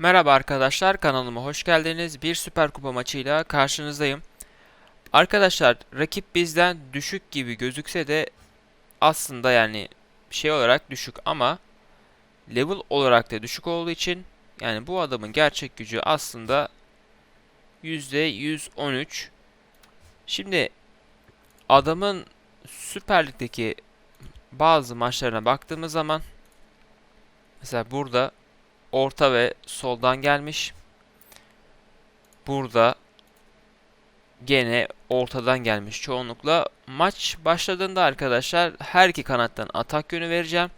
Merhaba arkadaşlar kanalıma hoş geldiniz. Bir Süper Kupa maçıyla karşınızdayım. Arkadaşlar rakip bizden düşük gibi gözükse de aslında yani şey olarak düşük ama level olarak da düşük olduğu için yani bu adamın gerçek gücü aslında %113. Şimdi adamın Süper Lig'deki bazı maçlarına baktığımız zaman mesela burada orta ve soldan gelmiş. Burada gene ortadan gelmiş çoğunlukla. Maç başladığında arkadaşlar her iki kanattan atak yönü vereceğim.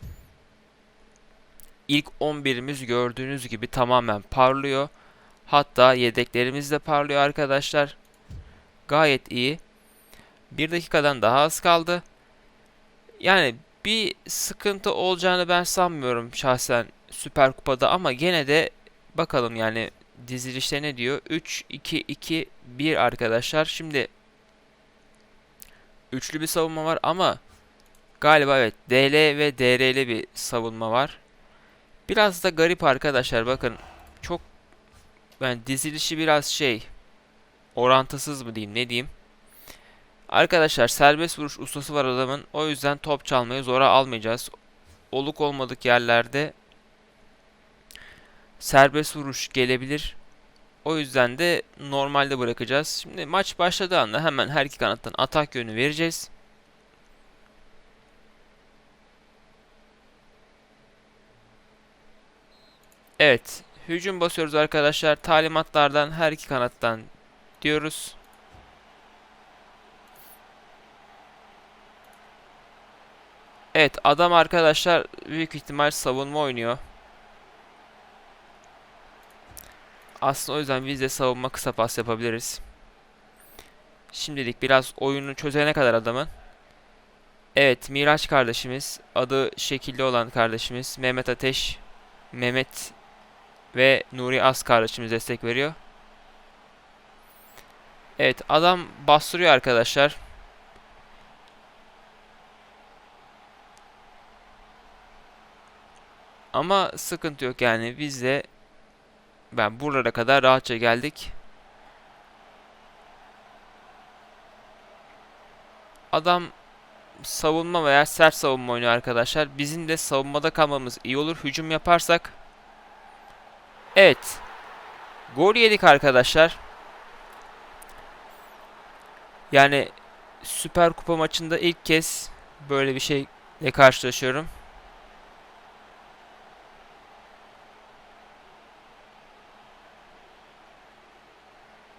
İlk 11'imiz gördüğünüz gibi tamamen parlıyor. Hatta yedeklerimiz de parlıyor arkadaşlar. Gayet iyi. Bir dakikadan daha az kaldı. Yani bir sıkıntı olacağını ben sanmıyorum şahsen Süper Kupa'da ama gene de bakalım yani dizilişte ne diyor? 3 2 2 1 arkadaşlar. Şimdi üçlü bir savunma var ama galiba evet DL ve DR'li bir savunma var. Biraz da garip arkadaşlar bakın. Çok yani dizilişi biraz şey orantısız mı diyeyim ne diyeyim. Arkadaşlar serbest vuruş ustası var adamın. O yüzden top çalmayı zora almayacağız. Oluk olmadık yerlerde serbest vuruş gelebilir. O yüzden de normalde bırakacağız. Şimdi maç başladığı anda hemen her iki kanattan atak yönü vereceğiz. Evet. Hücum basıyoruz arkadaşlar. Talimatlardan her iki kanattan diyoruz. Evet adam arkadaşlar büyük ihtimal savunma oynuyor. Aslında o yüzden biz de savunma kısa pas yapabiliriz. Şimdilik biraz oyunu çözene kadar adamın. Evet Miraç kardeşimiz. Adı şekilli olan kardeşimiz. Mehmet Ateş. Mehmet ve Nuri As kardeşimiz destek veriyor. Evet adam bastırıyor arkadaşlar. Ama sıkıntı yok yani biz de ben buralara kadar rahatça geldik. Adam savunma veya sert savunma oynuyor arkadaşlar. Bizim de savunmada kalmamız iyi olur. Hücum yaparsak. Evet. Gol yedik arkadaşlar. Yani Süper Kupa maçında ilk kez böyle bir şeyle karşılaşıyorum.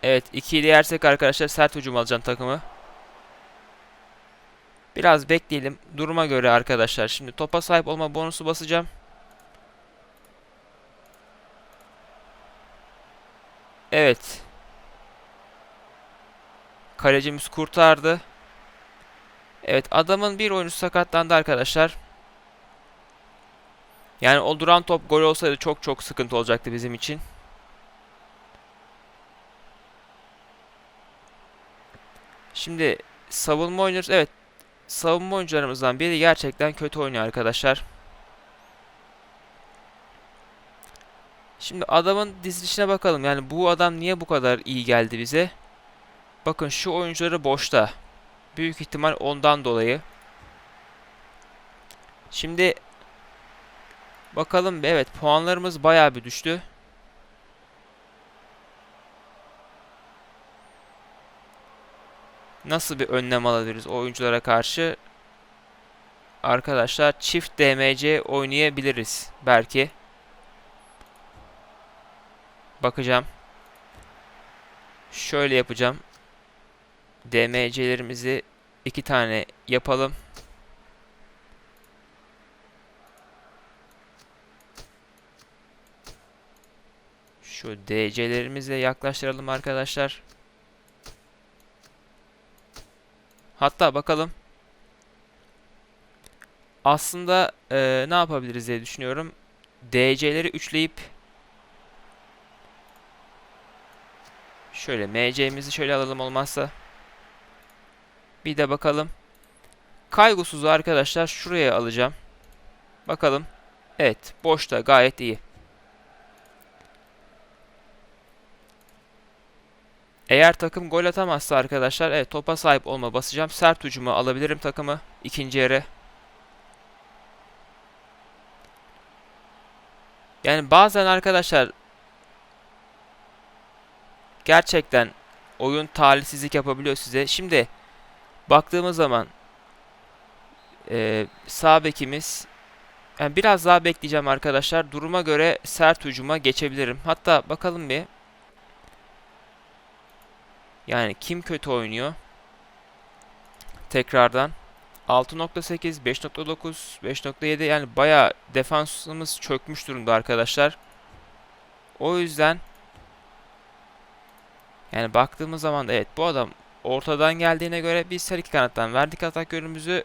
Evet 2 ile yersek arkadaşlar sert hücum alacağım takımı. Biraz bekleyelim. Duruma göre arkadaşlar. Şimdi topa sahip olma bonusu basacağım. Evet. Kalecimiz kurtardı. Evet adamın bir oyuncusu sakatlandı arkadaşlar. Yani o duran top gol olsaydı çok çok sıkıntı olacaktı bizim için. Şimdi savunma oynuyoruz. Evet. Savunma oyuncularımızdan biri gerçekten kötü oynuyor arkadaşlar. Şimdi adamın dizilişine bakalım. Yani bu adam niye bu kadar iyi geldi bize? Bakın şu oyuncuları boşta. Büyük ihtimal ondan dolayı. Şimdi bakalım. Evet puanlarımız bayağı bir düştü. Nasıl bir önlem alabiliriz oyunculara karşı? Arkadaşlar çift DMC oynayabiliriz belki. Bakacağım. Şöyle yapacağım. DMC'lerimizi iki tane yapalım. Şu DC'lerimizi yaklaştıralım arkadaşlar. Hatta bakalım. Aslında e, ne yapabiliriz diye düşünüyorum. DC'leri üçleyip şöyle MC'mizi şöyle alalım olmazsa. Bir de bakalım. Kaygısız arkadaşlar şuraya alacağım. Bakalım. Evet boşta gayet iyi. Eğer takım gol atamazsa arkadaşlar evet topa sahip olma basacağım. Sert ucuma alabilirim takımı ikinci yere. Yani bazen arkadaşlar gerçekten oyun talihsizlik yapabiliyor size. Şimdi baktığımız zaman e, sağ bekimiz yani biraz daha bekleyeceğim arkadaşlar. Duruma göre sert ucuma geçebilirim. Hatta bakalım bir. Yani kim kötü oynuyor? Tekrardan. 6.8, 5.9, 5.7 yani bayağı defansımız çökmüş durumda arkadaşlar. O yüzden yani baktığımız zaman da evet bu adam ortadan geldiğine göre biz her iki kanattan verdik atak yönümüzü.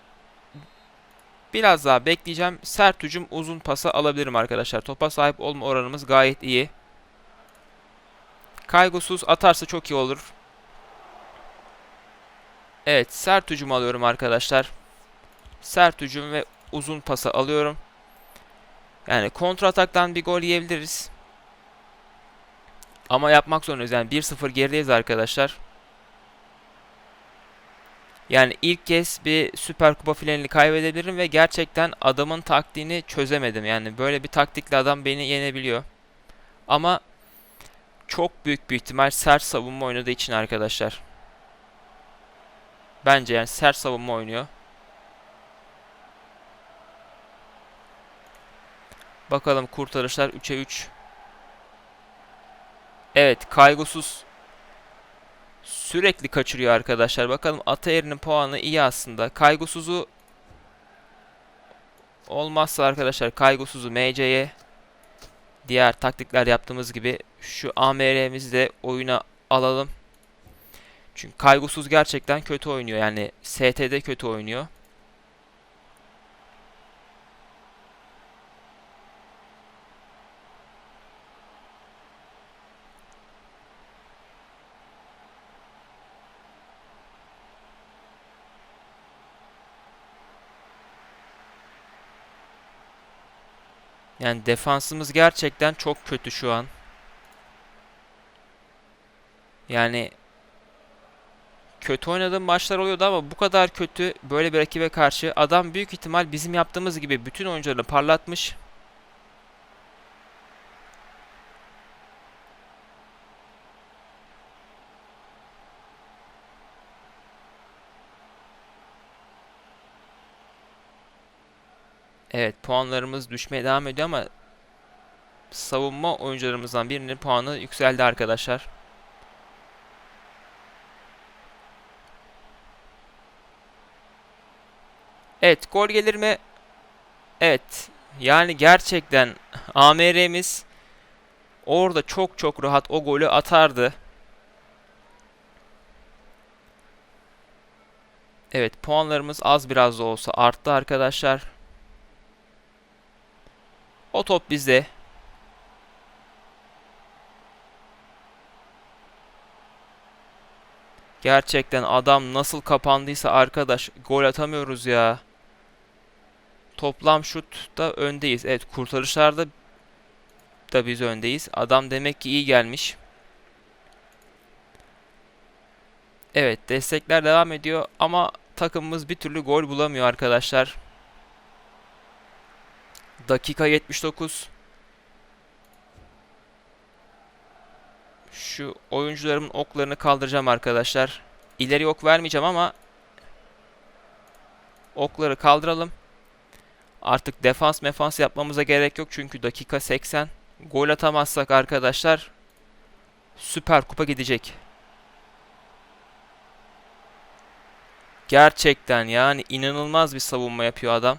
Biraz daha bekleyeceğim. Sert hücum uzun pası alabilirim arkadaşlar. Topa sahip olma oranımız gayet iyi. Kaygısız atarsa çok iyi olur. Evet sert hücum alıyorum arkadaşlar. Sert hücum ve uzun pası alıyorum. Yani kontra ataktan bir gol yiyebiliriz. Ama yapmak zorundayız. Yani 1-0 gerideyiz arkadaşlar. Yani ilk kez bir Süper Kupa finalini kaybedebilirim ve gerçekten adamın taktiğini çözemedim. Yani böyle bir taktikle adam beni yenebiliyor. Ama çok büyük bir ihtimal sert savunma oynadığı için arkadaşlar. Bence yani sert savunma oynuyor. Bakalım kurtarışlar 3'e 3. Evet kaygısız sürekli kaçırıyor arkadaşlar. Bakalım Ataer'in puanı iyi aslında. Kaygısız'u olmazsa arkadaşlar kaygısız'u MC'ye diğer taktikler yaptığımız gibi şu AMR'mizi de oyuna alalım. Çünkü kaygısız gerçekten kötü oynuyor. Yani ST'de kötü oynuyor. Yani defansımız gerçekten çok kötü şu an. Yani kötü oynadığım maçlar oluyordu ama bu kadar kötü böyle bir rakibe karşı adam büyük ihtimal bizim yaptığımız gibi bütün oyuncularını parlatmış. Evet puanlarımız düşmeye devam ediyor ama savunma oyuncularımızdan birinin puanı yükseldi arkadaşlar. Evet gol gelir mi? Evet. Yani gerçekten AMR'miz orada çok çok rahat o golü atardı. Evet puanlarımız az biraz da olsa arttı arkadaşlar. O top bizde. Gerçekten adam nasıl kapandıysa arkadaş gol atamıyoruz ya. Toplam şutta öndeyiz. Evet kurtarışlarda da biz öndeyiz. Adam demek ki iyi gelmiş. Evet destekler devam ediyor ama takımımız bir türlü gol bulamıyor arkadaşlar. Dakika 79. Şu oyuncularımın oklarını kaldıracağım arkadaşlar. İleri ok vermeyeceğim ama okları kaldıralım. Artık defans mefans yapmamıza gerek yok çünkü dakika 80. Gol atamazsak arkadaşlar Süper Kupa gidecek. Gerçekten yani inanılmaz bir savunma yapıyor adam.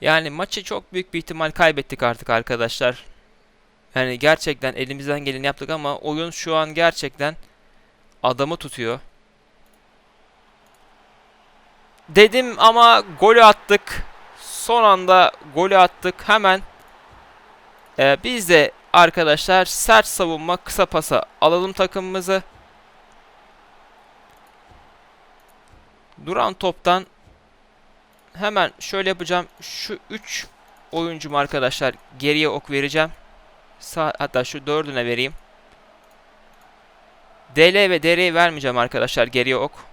Yani maçı çok büyük bir ihtimal kaybettik artık arkadaşlar. Yani gerçekten elimizden geleni yaptık ama oyun şu an gerçekten adamı tutuyor. Dedim ama golü attık. Son anda golü attık. Hemen ee, biz de arkadaşlar sert savunma kısa pasa alalım takımımızı. Duran toptan hemen şöyle yapacağım. Şu 3 oyuncum arkadaşlar geriye ok vereceğim. Sağ, hatta şu dördüne vereyim. DL ve DR'yi vermeyeceğim arkadaşlar geriye ok.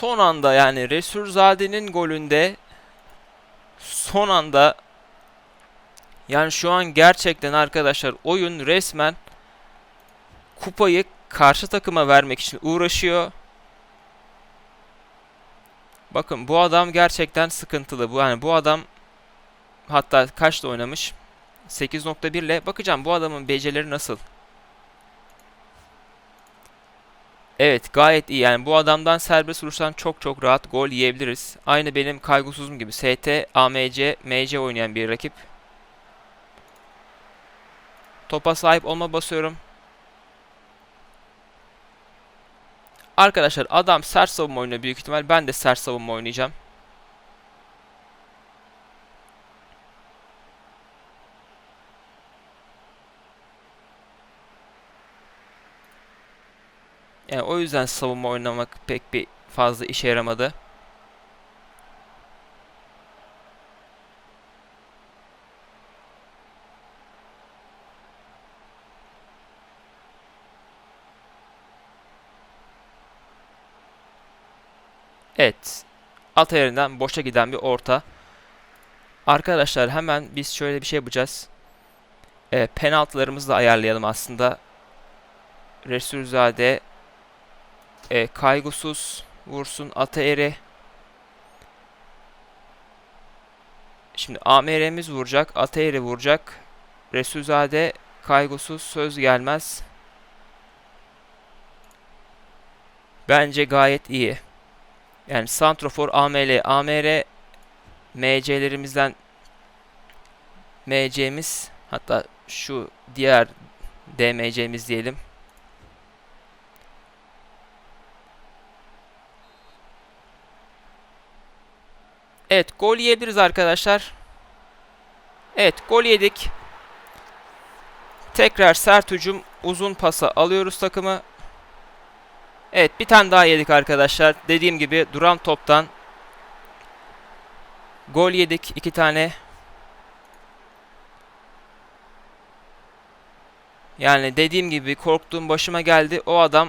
Son anda yani Resulzade'nin golünde son anda yani şu an gerçekten arkadaşlar oyun resmen kupayı karşı takıma vermek için uğraşıyor. Bakın bu adam gerçekten sıkıntılı. Bu yani bu adam hatta kaçta oynamış? 8.1 ile bakacağım bu adamın becerileri nasıl? Evet gayet iyi yani bu adamdan serbest vuruştan çok çok rahat gol yiyebiliriz. Aynı benim kaygısızım gibi ST, AMC, MC oynayan bir rakip. Topa sahip olma basıyorum. Arkadaşlar adam sert savunma oynuyor büyük ihtimal. Ben de sert savunma oynayacağım. O yüzden savunma oynamak pek bir fazla işe yaramadı. Evet. Alt ayarından boşa giden bir orta. Arkadaşlar hemen biz şöyle bir şey yapacağız. E, penaltılarımızı da ayarlayalım aslında. Resulzade e, kaygısız vursun Ataeri. Şimdi AMR'miz vuracak. Ataeri vuracak. Resulzade kaygısız söz gelmez. Bence gayet iyi. Yani Santrofor, AML, AMR MC'lerimizden MC'miz hatta şu diğer DMC'miz diyelim. Evet gol yiyebiliriz arkadaşlar. Evet gol yedik. Tekrar sert hücum uzun pasa alıyoruz takımı. Evet bir tane daha yedik arkadaşlar. Dediğim gibi duran toptan gol yedik. iki tane. Yani dediğim gibi korktuğum başıma geldi. O adam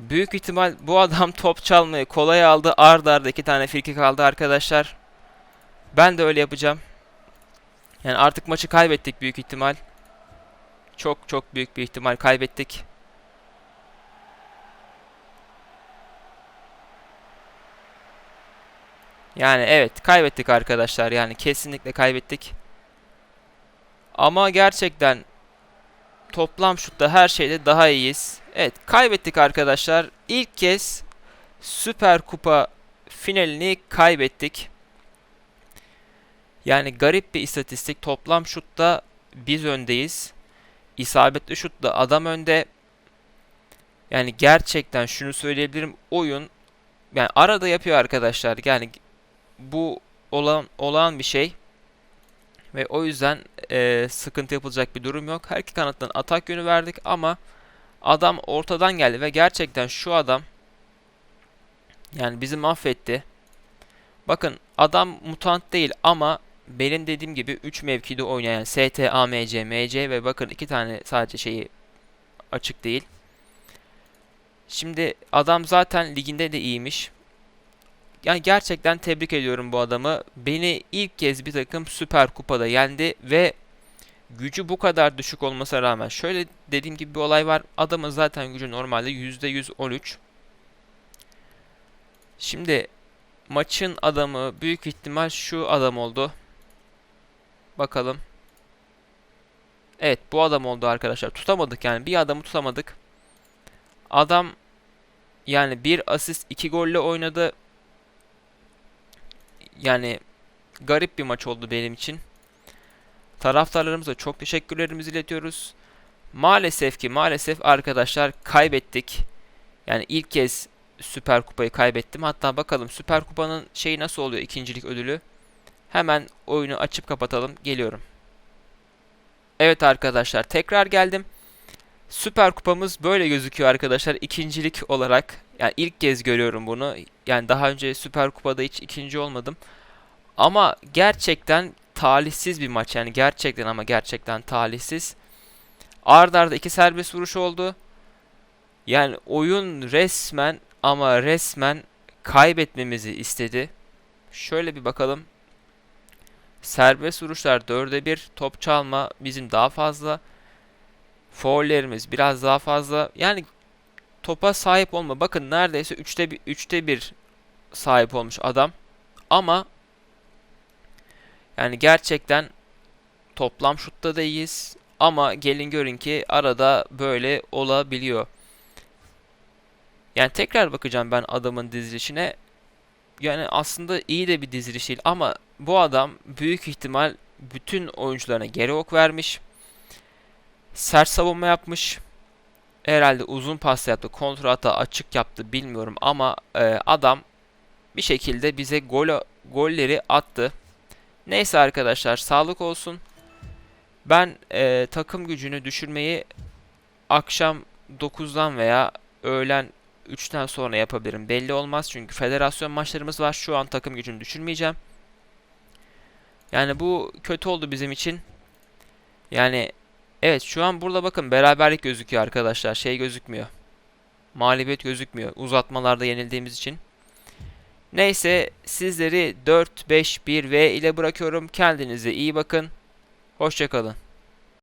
büyük ihtimal bu adam top çalmayı kolay aldı. Arda arda iki tane frikik aldı arkadaşlar. Ben de öyle yapacağım. Yani artık maçı kaybettik büyük ihtimal. Çok çok büyük bir ihtimal kaybettik. Yani evet kaybettik arkadaşlar. Yani kesinlikle kaybettik. Ama gerçekten toplam şutta her şeyde daha iyiyiz. Evet kaybettik arkadaşlar. İlk kez Süper Kupa finalini kaybettik. Yani garip bir istatistik. Toplam şutta biz öndeyiz. İsabetli şutla adam önde. Yani gerçekten şunu söyleyebilirim. Oyun yani arada yapıyor arkadaşlar. Yani bu olan olan bir şey. Ve o yüzden e, sıkıntı yapılacak bir durum yok. Her iki kanattan atak yönü verdik ama adam ortadan geldi ve gerçekten şu adam yani bizi mahvetti. Bakın adam mutant değil ama benim dediğim gibi 3 mevkide oynayan ST, AMC, MC ve bakın iki tane sadece şeyi açık değil. Şimdi adam zaten liginde de iyiymiş. Yani gerçekten tebrik ediyorum bu adamı. Beni ilk kez bir takım Süper Kupa'da yendi ve gücü bu kadar düşük olmasına rağmen şöyle dediğim gibi bir olay var. Adamın zaten gücü normalde %113. Şimdi maçın adamı büyük ihtimal şu adam oldu. Bakalım. Evet bu adam oldu arkadaşlar. Tutamadık yani. Bir adamı tutamadık. Adam yani bir asist iki golle oynadı. Yani garip bir maç oldu benim için. Taraftarlarımıza çok teşekkürlerimizi iletiyoruz. Maalesef ki maalesef arkadaşlar kaybettik. Yani ilk kez Süper Kupayı kaybettim. Hatta bakalım Süper Kupa'nın şeyi nasıl oluyor ikincilik ödülü. Hemen oyunu açıp kapatalım. Geliyorum. Evet arkadaşlar tekrar geldim. Süper Kupamız böyle gözüküyor arkadaşlar ikincilik olarak. Yani ilk kez görüyorum bunu. Yani daha önce Süper Kupa'da hiç ikinci olmadım. Ama gerçekten talihsiz bir maç. Yani gerçekten ama gerçekten talihsiz. Arda arda iki serbest vuruş oldu. Yani oyun resmen ama resmen kaybetmemizi istedi. Şöyle bir bakalım. Serbest vuruşlar 4'e 1. Top çalma bizim daha fazla. Foullerimiz biraz daha fazla. Yani topa sahip olma. Bakın neredeyse 3'te 1, 3'te 1 sahip olmuş adam. Ama yani gerçekten toplam şutta da iyiyiz. Ama gelin görün ki arada böyle olabiliyor. Yani tekrar bakacağım ben adamın dizilişine. Yani aslında iyi de bir diziliş değil ama bu adam büyük ihtimal bütün oyuncularına geri ok vermiş. Sert savunma yapmış. Herhalde uzun pas yaptı, kontrata açık yaptı bilmiyorum ama e, adam bir şekilde bize gol golleri attı. Neyse arkadaşlar sağlık olsun. Ben e, takım gücünü düşürmeyi akşam 9'dan veya öğlen 3'ten sonra yapabilirim. Belli olmaz çünkü federasyon maçlarımız var. Şu an takım gücünü düşürmeyeceğim. Yani bu kötü oldu bizim için. Yani evet şu an burada bakın beraberlik gözüküyor arkadaşlar. Şey gözükmüyor. Mağlubiyet gözükmüyor. Uzatmalarda yenildiğimiz için. Neyse sizleri 4-5-1 V ile bırakıyorum. Kendinize iyi bakın. Hoşçakalın.